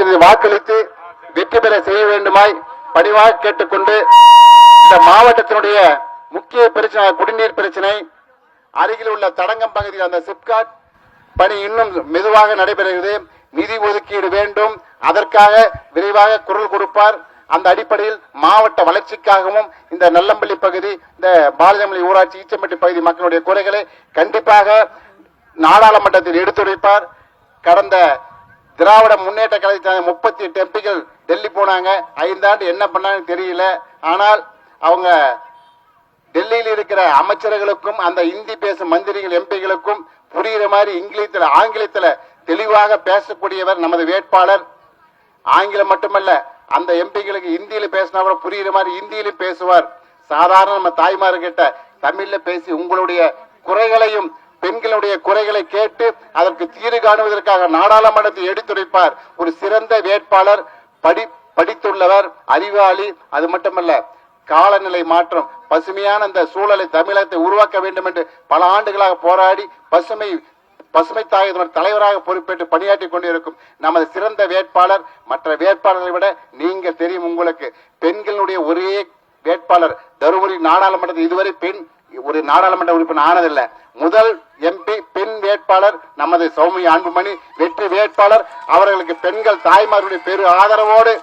மாம்பழம் வாக்களித்து வெற்றி பெற செய்ய வேண்டுமாய் பணிவாக கேட்டுக்கொண்டு இந்த மாவட்டத்தினுடைய முக்கிய பிரச்சனை குடிநீர் பிரச்சனை அருகில் உள்ள தடங்கம் பகுதியில் அந்த சிப்காட் பணி இன்னும் மெதுவாக நடைபெறுகிறது. நிதி ஒதுக்கீடு வேண்டும். அதற்காக விரைவாக குரல் கொடுப்பார். அந்த அடிப்படையில் மாவட்ட வளர்ச்சிக்காகவும் இந்த நல்லம்பள்ளி பகுதி இந்த பாலஜமலி ஊராட்சி ஈச்சம்பட்டி பகுதி மக்களுடைய குறைகளை கண்டிப்பாக நாடாளுமன்றத்தில் எடுத்துரைப்பார். கடந்த திராவிட முன்னேற்ற கழகத்தை முப்பத்தி எட்டு எம்பிகள் டெல்லி போனாங்க. ஐந்தாண்டு என்ன பண்ணாங்கன்னு தெரியல. ஆனால் அவங்க டெல்லியில் இருக்கிற அமைச்சர்களுக்கும் அந்த இந்தி பேசும் மந்திரிகள் எம்பிகளுக்கும் புரிகிற மாதிரி இங்கிலீஷில் ஆங்கிலத்தில் தெளிவாக பேசக்கூடியவர் நமது வேட்பாளர். ஆங்கிலம் மட்டுமல்ல அந்த எம்பிகளுக்கு இந்தியில் பேசினா கூட புரியுற மாதிரி இந்தியிலும் பேசுவார். சாதாரண நம்ம தாய்மார்கிட்ட தமிழ்ல பேசி உங்களுடைய குறைகளையும் பெண்களுடைய குறைகளை கேட்டு அதற்கு தீர்வு காணுவதற்காக நாடாளுமன்றத்தை எடுத்துரைப்பார். ஒரு சிறந்த வேட்பாளர் படி படித்துள்ளவர் அறிவாளி அது மட்டுமல்ல காலநிலை மாற்றம் பசுமையான அந்த சூழலை தமிழகத்தை உருவாக்க வேண்டும் என்று பல ஆண்டுகளாக போராடி பசுமை பசுமை தாயத்தினர் தலைவராக பொறுப்பேற்று பணியாற்றி கொண்டிருக்கும் நமது சிறந்த வேட்பாளர். மற்ற வேட்பாளர்களை விட நீங்கள் தெரியும் உங்களுக்கு பெண்களுடைய ஒரே வேட்பாளர் தருமபுரி நாடாளுமன்றத்தில் இதுவரை பெண் ஒரு நாடாளுமன்ற உறுப்பினர் ஆனதில்லை. முதல் எம்பி பெண் வேட்பாளர் நமது சௌமிய அன்புமணி வெற்றி வேட்பாளர். அவர்களுக்கு பெண்கள் தாய்மார்களுடைய பெரு ஆதரவோடு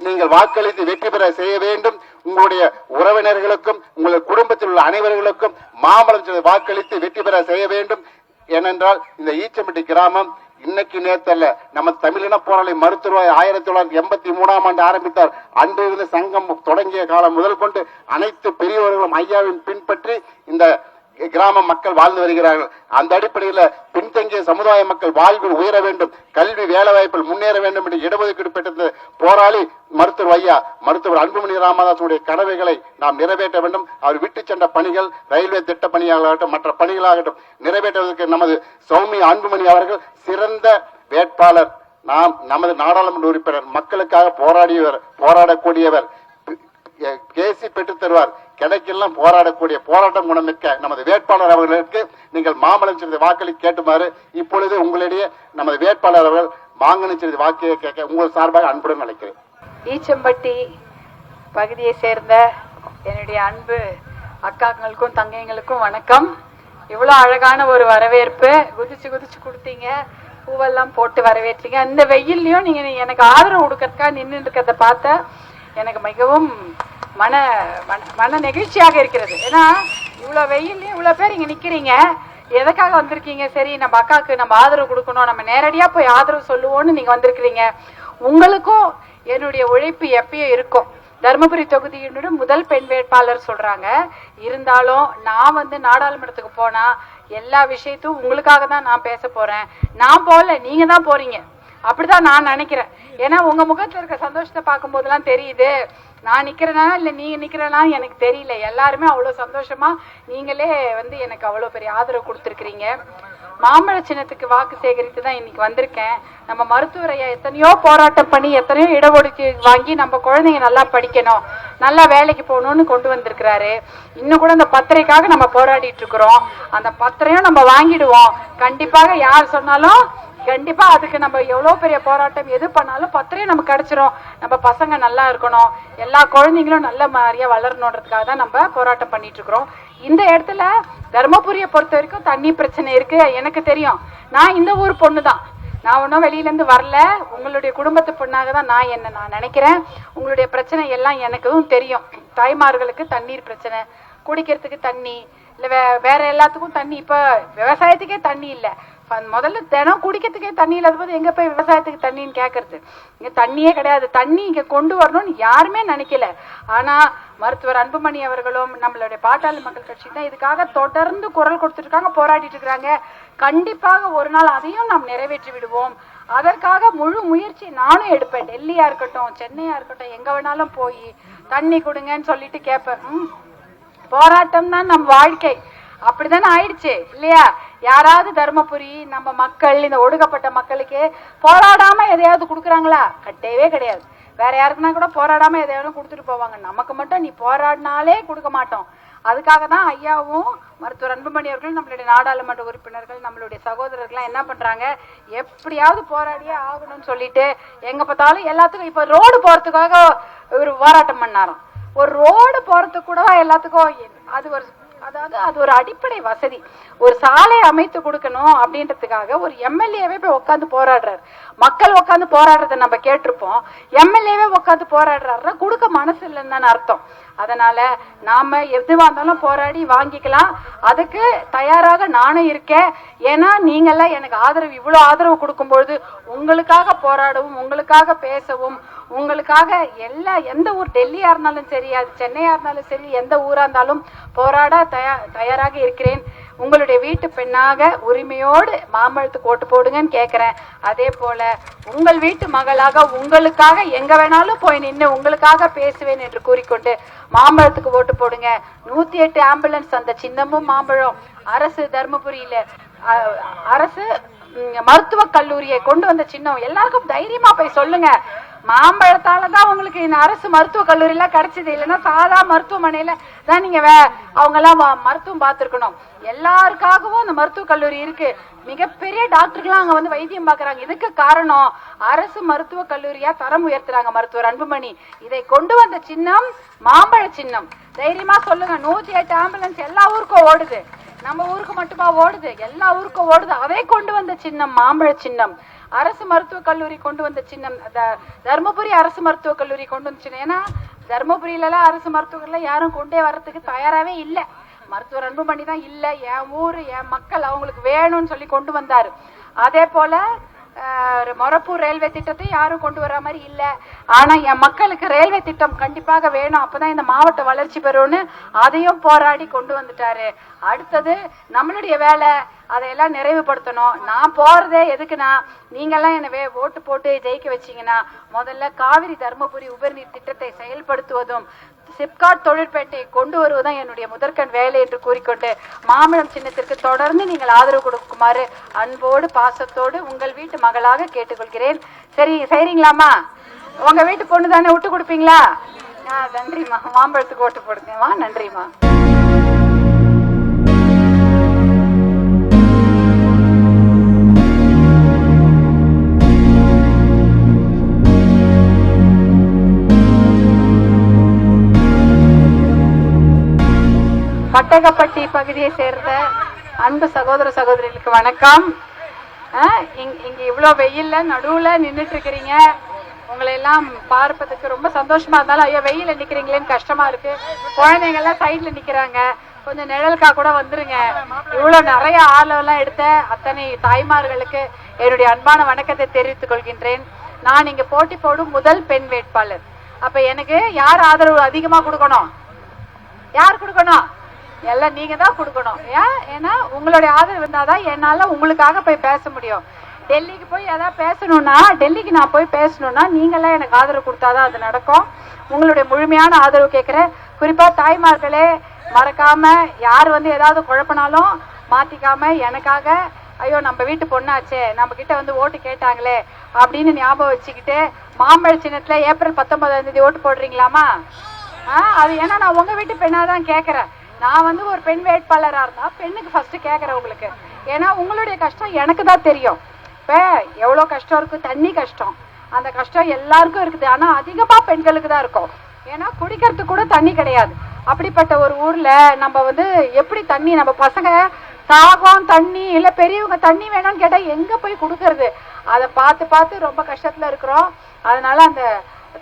நீங்கள் வாக்களித்து வெற்றி பெற செய்ய வேண்டும். உங்களுடைய உறவினர்களுக்கும் உங்கள் குடும்பத்தில் உள்ள அனைவர்களுக்கும் மாமலம் வாக்களித்து வெற்றி பெற செய்ய வேண்டும். ஏனென்றால் இந்த ஈச்சம்பட்டி கிராமம் இன்னைக்கு நேத்தல்ல நம்ம தமிழின போராளி மருத்துவ ஆயிரத்தி தொள்ளாயிரத்தி எண்பத்தி மூணாம் ஆண்டு ஆரம்பித்தார். அன்றிலிருந்து சங்கம் தொடங்கிய காலம் முதல் கொண்டு அனைத்து பெரியவர்களும் ஐயாவின் பின்பற்றி இந்த கிராம மக்கள் வாழ்ந்து வருகிறார்கள். அந்த அடிப்படையில் பின்தங்கிய சமுதாய மக்கள் வாழ்வில் உயர வேண்டும். கல்வி வேலை வாய்ப்பில் முன்னேற வேண்டும் என்று இடஒதுக்கீடு பெற்ற போராளி மருத்துவர் ஐயா மருத்துவர் அன்புமணி ராமதாசுடைய கனவைகளை நாம் நிறைவேற்ற வேண்டும். அவர் விட்டு சென்ற பணிகள் ரயில்வே திட்ட பணியாகட்டும் மற்ற பணிகளாகட்டும் நிறைவேற்றுவதற்கு நமது சௌமி அன்புமணி அவர்கள் சிறந்த வேட்பாளர். நாம் நமது நாடாளுமன்ற உறுப்பினர் மக்களுக்காக போராடியவர் போராடக்கூடியவர். கேசி பெற்று தருவார் கிடைக்கெல்லாம் போராடக்கூடிய போராட்டம் குணமிக்க நமது வேட்பாளர் அவர்களுக்கு நீங்கள் மாமலம் சிறிது வாக்களி கேட்டுமாறு இப்பொழுது உங்களிடையே நமது வேட்பாளர் அவர்கள் மாங்கனி சிறிது வாக்கியை கேட்க உங்கள் சார்பாக அன்புடன் அழைக்கிறேன். ஈச்சம்பட்டி பகுதியை சேர்ந்த என்னுடைய அன்பு அக்காங்களுக்கும் தங்கைங்களுக்கும் வணக்கம். இவ்வளோ அழகான ஒரு வரவேற்பு. குதிச்சு குதிச்சு கொடுத்தீங்க. பூவெல்லாம் போட்டு வரவேற்றீங்க. இந்த வெயில்லையும் நீங்க எனக்கு ஆதரவு கொடுக்கறதுக்காக நின்று இருக்கிறத பார்த்த எனக்கு மிகவும் மன மன மன நெகிழ்ச்சியாக இருக்கிறது. ஏன்னா இவ்வளோ வெயில்லையும் இவ்வளோ பேர் இங்கே நிற்கிறீங்க எதுக்காக வந்திருக்கீங்க? சரி நம்ம அக்காவுக்கு நம்ம ஆதரவு கொடுக்கணும். நம்ம நேரடியாக போய் ஆதரவு சொல்லுவோம்னு நீங்கள் வந்திருக்கிறீங்க. உங்களுக்கும் என்னுடைய உழைப்பு எப்பயும் இருக்கும். தருமபுரி தொகுதியினுடைய முதல் பெண் வேட்பாளர் சொல்கிறாங்க இருந்தாலும் நான் வந்து நாடாளுமன்றத்துக்கு போனால் எல்லா விஷயத்தையும் உங்களுக்காக தான் நான் பேச போகிறேன் நான் போகல நீங்கள் தான் போகிறீங்க அப்படிதான் நான் நினைக்கிறேன். ஏன்னா உங்கள் முகத்தில் இருக்க சந்தோஷத்தை பார்க்கும்போதெல்லாம் தெரியுது. நான் நிக்கிறேனா இல்ல நீங்க நிக்கிறேனா எனக்கு தெரியல. எல்லாருமே அவ்வளவு சந்தோஷமா நீங்களே வந்து எனக்கு அவ்வளவு பெரிய ஆதரவு கொடுத்துருக்கீங்க மாம்பழ சின்னத்துக்கு வாக்கு சேகரித்து தான் இன்னைக்கு வந்திருக்கேன். நம்ம மருத்துவர் ஐயா எத்தனையோ போராட்டம் பண்ணி எத்தனையோ இடஒதுக்கீடு வாங்கி நம்ம குழந்தைங்க நல்லா படிக்கணும். நல்லா வேலைக்கு போகணும்னு கொண்டு வந்திருக்கிறாரு. இன்னும் கூட அந்த பத்திரைக்காக நம்ம போராடிட்டு இருக்கிறோம். அந்த பத்திரையும் நம்ம வாங்கிடுவோம். கண்டிப்பாக யார் சொன்னாலும் கண்டிப்பா அதுக்கு நம்ம எவ்வளவு பெரிய போராட்டம் எது பண்ணாலும் பத்திரையும் நமக்கு கிடைச்சிரும். நம்ம பசங்க நல்லா இருக்கணும். எல்லா குழந்தைங்களும் நல்ல மாதிரியா வளரணுன்றதுக்காக தான் நம்ம போராட்டம் பண்ணிட்டு இருக்கிறோம். இந்த இடத்துல தருமபுரியை பொறுத்த வரைக்கும் தண்ணி பிரச்சனை இருக்கு. எனக்கு தெரியும். நான் இந்த ஊர் பொண்ணு தான் நான் ஒன்றும் வெளியிலேருந்து வரல. உங்களுடைய குடும்பத்து பொண்ணாக தான் நான் என்ன நான் நினைக்கிறேன். உங்களுடைய பிரச்சனை எல்லாம் எனக்கும் தெரியும். தாய்மார்களுக்கு தண்ணீர் பிரச்சனை குடிக்கிறதுக்கு தண்ணி இல்லை வே வேற எல்லாத்துக்கும் தண்ணி. இப்போ விவசாயத்துக்கே தண்ணி இல்லை. முதல்ல தினம் குடிக்கிறதுக்கே தண்ணி இல்லாத போது எங்க போய் விவசாயத்துக்கு தண்ணின்னு கேக்குறது? இங்க தண்ணியே கிடையாது. தண்ணி இங்க கொண்டு வரணும்னு யாருமே நினைக்கல. ஆனா மருத்துவர் அன்புமணி அவர்களும் நம்மளுடைய பாட்டாளி மக்கள் கட்சி தான் இதுக்காக தொடர்ந்து குரல் கொடுத்துட்டு இருக்காங்க போராடிட்டு இருக்கிறாங்க. கண்டிப்பாக ஒரு நாள் அதையும் நாம் நிறைவேற்றி விடுவோம். அதற்காக முழு முயற்சி நானும் எடுப்பேன். டெல்லியா இருக்கட்டும் சென்னையா இருக்கட்டும் எங்க வேணாலும் போய் தண்ணி கொடுங்கன்னு சொல்லிட்டு கேட்பேன் போராட்டம் தான் நம் வாழ்க்கை. அப்படிதானே ஆயிடுச்சு இல்லையா? யாராவது தர்மபுரி நம்ம மக்கள் இந்த ஒடுக்கப்பட்ட மக்களுக்கு போராடாம எதையாவது கொடுக்குறாங்களா? கட்டவே கிடையாது. வேற யாருக்குன்னா கூட போராடாம எதையாவது கொடுத்துட்டு போவாங்க. நமக்கு மட்டும் நீ போராடினாலே கொடுக்க மாட்டோம். அதுக்காக தான் ஐயாவும் மருத்துவர் அன்புமணி அவர்கள் நம்மளுடைய நாடாளுமன்ற உறுப்பினர்கள் நம்மளுடைய சகோதரர்கள்லாம் என்ன பண்றாங்க? எப்படியாவது போராடியே ஆகணும்னு சொல்லிட்டு எங்க பார்த்தாலும் எல்லாத்துக்கும் இப்ப ரோடு போறதுக்காக ஒரு போராட்டம் பண்ணாராம். ஒரு ரோடு போறதுக்கு கூட எல்லாத்துக்கும் அது ஒரு அதாவது அது ஒரு அடிப்படை வசதி. ஒரு சாலை அமைத்து கொடுக்கணும் அப்படின்றதுக்காக ஒரு எம்எல்ஏவே போய் உட்காந்து போராடுறாரு. மக்கள் உட்காந்து போராடுறதை நம்ம கேட்டிருப்போம். எம்எல்ஏவே உட்காந்து போராடுறாருன்னா கொடுக்க மனசு இல்லைன்னு தானே அர்த்தம். அதனால நாம எதுவா இருந்தாலும் போராடி வாங்கிக்கலாம். அதுக்கு தயாராக நானும் இருக்கேன். ஏன்னா நீங்கெல்லாம் எனக்கு ஆதரவு இவ்வளோ ஆதரவு கொடுக்கும்பொழுது உங்களுக்காக போராடவும் உங்களுக்காக பேசவும் உங்களுக்காக எல்லா எந்த ஊர் டெல்லியா இருந்தாலும் சரி அது சென்னையா இருந்தாலும் சரி எந்த ஊரா இருந்தாலும் போராட தயா தயாராக இருக்கிறேன். உங்களுடைய வீட்டு பெண்ணாக உரிமையோடு மாம்பழத்துக்கு ஓட்டு போடுங்கன்னு கேட்குறேன் அதே போல உங்கள் வீட்டு மகளாக உங்களுக்காக எங்க வேணாலும் போய் நின்று உங்களுக்காக பேசுவேன் என்று கூறிக்கொண்டு மாம்பழத்துக்கு ஓட்டு போடுங்க. நூத்தி எட்டு ஆம்புலன்ஸ் அந்த சின்னமும் மாம்பழம். அரசு தருமபுரியில அரசு மருத்துவக் கல்லூரியை கொண்டு வந்த சின்னம். எல்லாருக்கும் தைரியமா போய் சொல்லுங்க. மாம்பழத்தால தான் உங்களுக்கு இந்த அரசு மருத்துவக் கல்லூரி எல்லாம் கிடைச்சது. இல்லைன்னா சாதா மருத்துவமனையில தான் நீங்க வே அவங்க எல்லாம் மருத்துவம் பார்த்திருக்கணும். எல்லாருக்காகவும் அந்த மருத்துவக் கல்லூரி இருக்கு. மிகப்பெரிய டாக்டர்கள்லாம் அங்க வந்து வைத்தியம் பாக்குறாங்க இதுக்கு காரணம்? அரசு மருத்துவக் கல்லூரியா தரம் உயர்த்துறாங்க மருத்துவர் அன்புமணி. இதை கொண்டு வந்த சின்னம் மாம்பழ சின்னம். தைரியமா சொல்லுங்க. நூத்தி எட்டு ஆம்புலன்ஸ் எல்லா ஊருக்கும் ஓடுது. நம்ம ஊருக்கு மட்டுமா ஓடுது? எல்லா ஊருக்கும் ஓடுது. அதை கொண்டு வந்த சின்னம் மாம்பழ சின்னம். அரசு மருத்துவக் கல்லூரி கொண்டு வந்த சின்னம் தருமபுரி அரசு மருத்துவக் கல்லூரி கொண்டு வந்து ஏன்னா தருமபுரியிலலாம் அரசு மருத்துவர்கள்லாம் யாரும் கொண்டே வர்றதுக்கு தயாராகவே இல்லை. மருத்துவர் அன்புமணி தான் இல்லை. என் ஊர் என் மக்கள் அவங்களுக்கு வேணும்னு சொல்லி கொண்டு வந்தார். அதே போல மொரப்பூர் ரயில்வே திட்டத்தை யாரும் கொண்டு வர மாதிரி இல்லை. ஆனால் என் மக்களுக்கு ரயில்வே திட்டம் கண்டிப்பாக வேணும். அப்போதான் இந்த மாவட்டம் வளர்ச்சி பெறும்னு அதையும் போராடி கொண்டு வந்துட்டாரு. அடுத்தது நம்மளுடைய வேலை அதையெல்லாம் நிறைவுபடுத்தணும். நான் போறதே எதுக்குன்னா நீங்கெல்லாம் என்ன வே ஓட்டு போட்டு ஜெயிக்க வச்சீங்கன்னா முதல்ல காவிரி தர்மபுரி உபரிநீர் திட்டத்தை செயல்படுத்துவதும் சிப்காட் தொழிற்பேட்டையை கொண்டு வருவதும் என்னுடைய முதற்கண் வேலை என்று கூறிக்கொண்டு மாம்பழம் சின்னத்திற்கு தொடர்ந்து நீங்கள் ஆதரவு கொடுக்குமாறு அன்போடு பாசத்தோடு உங்கள் வீட்டு மகளாக கேட்டுக்கொள்கிறேன். சரி செய்றீங்களாம்மா? உங்க வீட்டு பொண்ணு தானே விட்டு கொடுப்பீங்களா? ஆ நன்றிம்மா. மாம்பழத்துக்கு ஓட்டு போடுங்கம்மா நன்றிம்மா. பட்டகப்பட்டி பகுதியை சேர்ந்த அன்பு சகோதர சகோதரிகளுக்கு வணக்கம். ஆ, இங்க இங்க இவ்வளவு வெயில்ல நடுவுல நின்றுட்டு இருக்கிறீங்க உங்களை எல்லாம் பார்ப்பதுக்கு ரொம்ப சந்தோஷமா இருந்தாலும் ஐயோ வெயில நிக்கிறீங்களேன்னு கஷ்டமா இருக்கு. குழந்தைங்க எல்லாம் சைட்ல நிக்கிறாங்க. கொஞ்சம் நிழலுக்கா கூட வந்துருங்க. இவ்வளவு நிறைய ஆளவெல்லாம் எடுத்த அத்தனை தாய்மார்களுக்கு என்னுடைய அன்பான வணக்கத்தை தெரிவித்துக் கொள்கின்றேன். நான் இங்க போட்டி போடும் முதல் பெண் வேட்பாளர். அப்ப எனக்கு யார் ஆதரவு அதிகமா கொடுக்கணும்? யார் கொடுக்கணும்? எல்லாம் நீங்க தான் கொடுக்கணும். ஏன்? ஏன்னா உங்களுடைய ஆதரவு இருந்தாதான் என்னால உங்களுக்காக போய் பேச முடியும். டெல்லிக்கு போய் ஏதாவது பேசணும்னா டெல்லிக்கு நான் போய் பேசணும்னா நீங்களாம் எனக்கு ஆதரவு கொடுத்தாதான் அது நடக்கும். உங்களுடைய முழுமையான ஆதரவு கேட்குறேன். குறிப்பா தாய்மார்களே மறக்காம யார் வந்து ஏதாவது குழப்பினாலும் மாத்திக்காம எனக்காக ஐயோ நம்ம வீட்டு பொண்ணாச்சே நம்ம கிட்ட வந்து ஓட்டு கேட்டாங்களே அப்படின்னு ஞாபகம் வச்சுக்கிட்டு மாம்பழ சின்னத்துல ஏப்ரல் பத்தொன்பதாம் தேதி ஓட்டு போடுறீங்களாமா? அது ஏன்னா நான் உங்க வீட்டு பெண்ணா தான் கேக்குறேன் நான் வந்து ஒரு பெண் வேட்பாளராக இருந்தா பெண்ணுக்கு ஃபர்ஸ்ட் கேட்குறேன் உங்களுக்கு. ஏன்னா உங்களுடைய கஷ்டம் எனக்கு தான் தெரியும். இப்போ எவ்வளவு கஷ்டம் இருக்கு? தண்ணி கஷ்டம். அந்த கஷ்டம் எல்லாருக்கும் இருக்குது. ஆனா அதிகமா பெண்களுக்கு தான் இருக்கும். ஏன்னா குடிக்கிறதுக்கு கூட தண்ணி கிடையாது. அப்படிப்பட்ட ஒரு ஊர்ல நம்ம வந்து எப்படி தண்ணி நம்ம பசங்க தாகம் தண்ணி இல்ல பெரியவங்க தண்ணி வேணும்னு கேட்டா எங்க போய் கொடுக்கறது? அதை பார்த்து பார்த்து ரொம்ப கஷ்டத்துல இருக்கிறோம். அதனால அந்த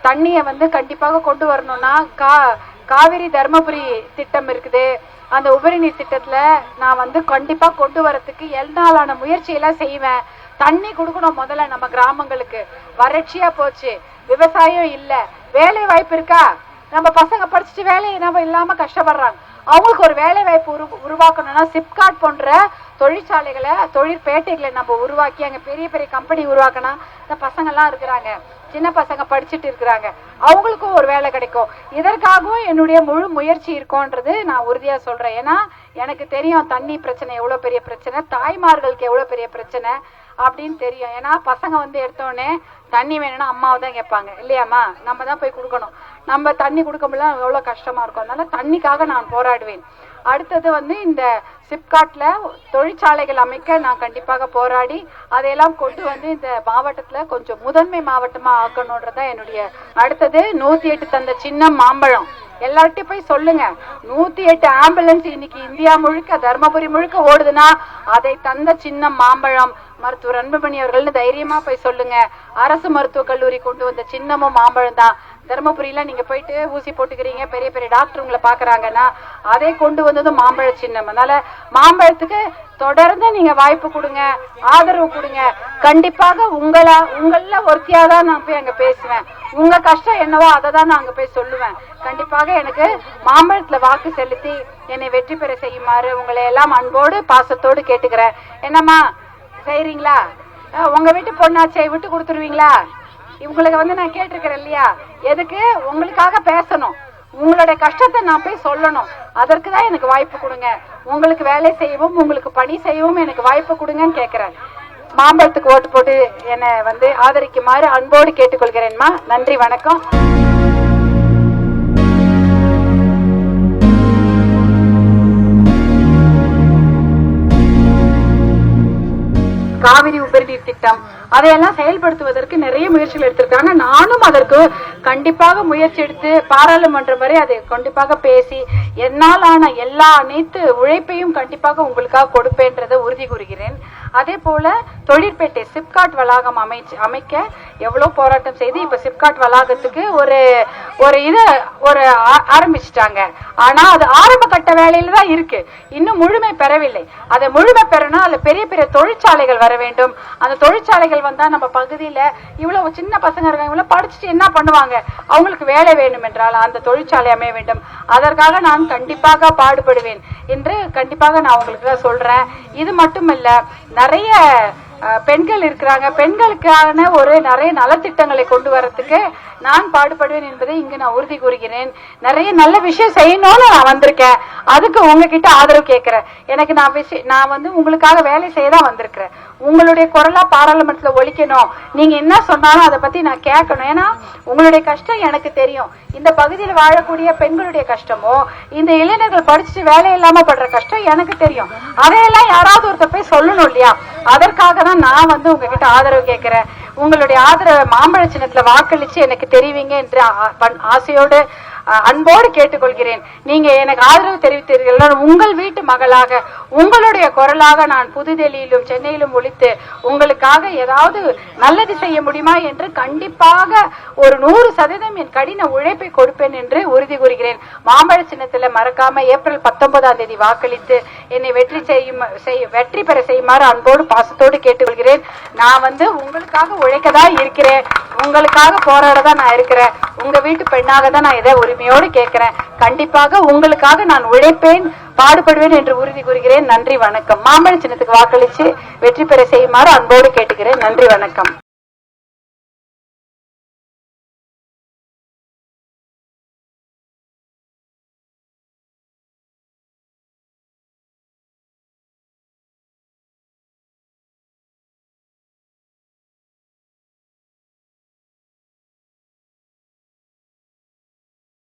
தண்ணியை வந்து கண்டிப்பாக கொண்டு வரணும்னா கா காவிரி தர்மபுரி திட்டம் இருக்குது. அந்த உபரிநீர் திட்டத்துல நான் வந்து கண்டிப்பா கொண்டு வரத்துக்கு எல்நாளான முயற்சியெல்லாம் செய்வேன். தண்ணி கொடுக்கணும் முதல்ல நம்ம கிராமங்களுக்கு. வறட்சியா போச்சு. விவசாயம் இல்ல. வேலை வாய்ப்பு இருக்கா? நம்ம பசங்க படிச்சுட்டு வேலையை நம்ம இல்லாம கஷ்டப்படுறாங்க. அவங்களுக்கு ஒரு வேலை வாய்ப்பு உரு உருவாக்கணும்னா சிப்காட் போன்ற தொழிற்சாலைகளை தொழிற்பேட்டைகளை நம்ம உருவாக்கி அங்கே பெரிய பெரிய கம்பெனி உருவாக்கினா இந்த பசங்கள்லாம் இருக்கிறாங்க. சின்ன பசங்க படிச்சுட்டு இருக்கிறாங்க. அவங்களுக்கும் ஒரு வேலை கிடைக்கும். இதற்காகவும் என்னுடைய முழு முயற்சி இருக்கும்ன்றது நான் உறுதியாக சொல்கிறேன் ஏன்னா எனக்கு தெரியும் தண்ணி பிரச்சனை எவ்வளோ பெரிய பிரச்சனை தாய்மார்களுக்கு எவ்வளோ பெரிய பிரச்சனை அப்படின்னு தெரியும். ஏன்னா பசங்க வந்து எடுத்தோடனே தண்ணி வேணும்னா அம்மாவை தான் கேட்பாங்க. இல்லையாம்மா? நம்ம தான் போய் கொடுக்கணும். நம்ம தண்ணி கொடுக்க முடியல எவ்வளோ கஷ்டமாக இருக்கும். அதனால தண்ணிக்காக நான் போராடுவேன். அடுத்தது வந்து இந்த சிப்காட்டில் தொழிற்சாலைகள் அமைக்க நான் கண்டிப்பாக போராடி அதையெல்லாம் கொண்டு வந்து இந்த மாவட்டத்தில் கொஞ்சம் முதன்மை மாவட்டமாக ஆக்கணுன்றதான் என்னுடைய அடுத்தது. நூற்றி எட்டு தந்த சின்ன மாம்பழம். எல்லார்ட்டையும் போய் சொல்லுங்க. நூத்தி எட்டு ஆம்புலன்ஸ் இன்னைக்கு இந்தியா முழுக்க தர்மபுரி முழுக்க ஓடுதுன்னா அதை தந்த சின்ன மாம்பழம். மருத்துவர் அன்புமணி அவர்கள்னு தைரியமா போய் சொல்லுங்க. அரசு மருத்துவக் கல்லூரி கொண்டு வந்த சின்னமும் மாம்பழம் தான் தருமபுரியில நீங்க போயிட்டு ஊசி போட்டுக்கிறீங்க பெரிய பெரிய டாக்டர் உங்களை பாக்குறாங்கன்னா அதே கொண்டு வந்ததும் மாம்பழ சின்னம். அதனால மாம்பழத்துக்கு தொடர்ந்து நீங்க வாய்ப்பு கொடுங்க ஆதரவு கொடுங்க. கண்டிப்பாக உங்களா உங்கள ஒருத்தியா தான் நான் போய் அங்க பேசுவேன். உங்க கஷ்டம் என்னவோ அதை தான் நான் அங்க போய் சொல்லுவேன். கண்டிப்பாக எனக்கு மாம்பழத்துல வாக்கு செலுத்தி என்னை வெற்றி பெற செய்யுமாறு உங்களை எல்லாம் அன்போடு பாசத்தோடு கேட்டுக்கிறேன். என்னம்மா செய்றீங்களா? உங்கள் உங்க வீட்டு பொண்ணாச்சே விட்டு கொடுத்துருவீங்களா? இவங்களுக்கு வந்து நான் கேட்டிருக்கிறேன் இல்லையா? எதுக்கு? உங்களுக்காக பேசணும். உங்களுடைய கஷ்டத்தை நான் போய் சொல்லணும். அதற்கு தான் எனக்கு வாய்ப்பு கொடுங்க. உங்களுக்கு வேலை செய்யவும் உங்களுக்கு பணி செய்யவும் எனக்கு வாய்ப்பு கொடுங்கன்னு கேட்கிறேன். மாம்பழத்துக்கு ஓட்டு போட்டு என்னை வந்து ஆதரிக்குமாறு அன்போடு கேட்டுக்கொள்கிறேன்மா. நன்றி வணக்கம். காவிரி உபரிநீர் திட்டம். அதையெல்லாம் செயல்படுத்துவதற்கு நிறைய முயற்சிகள் எடுத்திருக்காங்க. நானும் அதற்கு கண்டிப்பாக முயற்சி எடுத்து பாராளுமன்றம் வரை அதை கண்டிப்பாக பேசி என்னால் ஆன எல்லா அனைத்து உழைப்பையும் கண்டிப்பாக உங்களுக்காக கொடுப்பேன்றதை உறுதி கூறுகிறேன். அதே போல தொழிற்பேட்டை சிப்காட் வளாகம் அமைச்சு அமைக்க எவ்வளவு போராட்டம் செய்து இப்ப சிப்காட் வளாகத்துக்கு ஒரு ஒரு இது ஒரு ஆ- ஆரம்பிச்சிட்டாங்க. ஆனா அது ஆரம்ப கட்ட வேலையில தான் இருக்கு. இன்னும் முழுமை பெறவில்லை. அதை முழுமை பெறணும் அதுல பெரிய பெரிய தொழிற்சாலைகள் வர வேண்டும். அந்த தொழிற்சாலைகள் வந்தா நம்ம பகுதியில இவ்வளவு சின்ன பசங்க இருக்காங்க இவ்வளவு படிச்சுட்டு என்ன பண்ணுவாங்க? அவங்களுக்கு வேலை வேண்டும் என்றால் அந்த தொழிற்சாலை அமைய வேண்டும். அதற்காக நான் கண்டிப்பாக பாடுபடுவேன் என்று கண்டிப்பாக நான் உங்களுக்கு சொல்றேன். இது மட்டும் இல்ல நிறைய அஹ், பெண்கள் இருக்கிறாங்க. பெண்களுக்கான ஒரு நிறைய நலத்திட்டங்களை கொண்டு வரத்துக்கு நான் பாடுபடுவேன் என்பதை இங்கு நான் உறுதி கூறுகிறேன். நிறைய நல்ல விஷயம் செய்யணும்னு நான் வந்திருக்கேன். அதுக்கு உங்ககிட்ட ஆதரவு கேட்கிறேன். எனக்கு நான் விஷயம் நான் வந்து உங்களுக்காக வேலை செய்ய தான் வந்திருக்கிறேன். உங்களுடைய குரலா பாராளுமன்றத்துல ஒழிக்கணும் நீங்க என்ன சொன்னாலும் அதை பத்தி நான் கேட்கணும். ஏன்னா உங்களுடைய கஷ்டம் எனக்கு தெரியும். இந்த பகுதியில் வாழக்கூடிய பெண்களுடைய கஷ்டமோ இந்த இளைஞர்கள் படிச்சுட்டு வேலை இல்லாம படுற கஷ்டம் எனக்கு தெரியும். அதையெல்லாம் யாராவது ஒருத்தர் போய் சொல்லணும் இல்லையா? அதற்காக தான் நான் வந்து உங்ககிட்ட ஆதரவு கேட்கிறேன். உங்களுடைய ஆதரவை மாம்பழ சின்னத்துல வாக்களிச்சு எனக்கு தெரிவிங்க என்று ஆ- பண்- ஆசையோடு அன்போடு கேட்டுக்கொள்கிறேன். நீங்க எனக்கு ஆதரவு தெரிவித்தீர்கள். உங்கள் வீட்டு மகளாக உங்களுடைய குரலாக நான் புதுடெல்லியிலும் சென்னையிலும் ஒழித்து உங்களுக்காக ஏதாவது நல்லது செய்ய முடியுமா என்று கண்டிப்பாக ஒரு நூறு சதவீதம் என் கடின உழைப்பை கொடுப்பேன் என்று உறுதி கூறுகிறேன். மாம்பழ சின்னத்துல மறக்காம ஏப்ரல் பத்தொன்பதாம் தேதி வாக்களித்து என்னை வெற்றி செய்யும் செய்- வெற்றி பெற செய்யுமாறு அன்போடு பாசத்தோடு கேட்டுக்கொள்கிறேன். நான் வந்து உங்களுக்காக உழைக்க தான் இருக்கிறேன். உங்களுக்காக போராட தான் நான் இருக்கிறேன். உங்க வீட்டு பெண்ணாக தான் நான் இதை உரிமையோடு கேட்கிறேன். கண்டிப்பாக உங்களுக்காக நான் உழைப்பேன் பாடுபடுவேன் என்று உறுதி கூறுகிறேன். நன்றி வணக்கம். மாம்பழ சின்னத்துக்கு வாக்களித்து வெற்றி பெற செய்யுமாறு அன்போடு கேட்டுக்கிறேன். நன்றி வணக்கம்.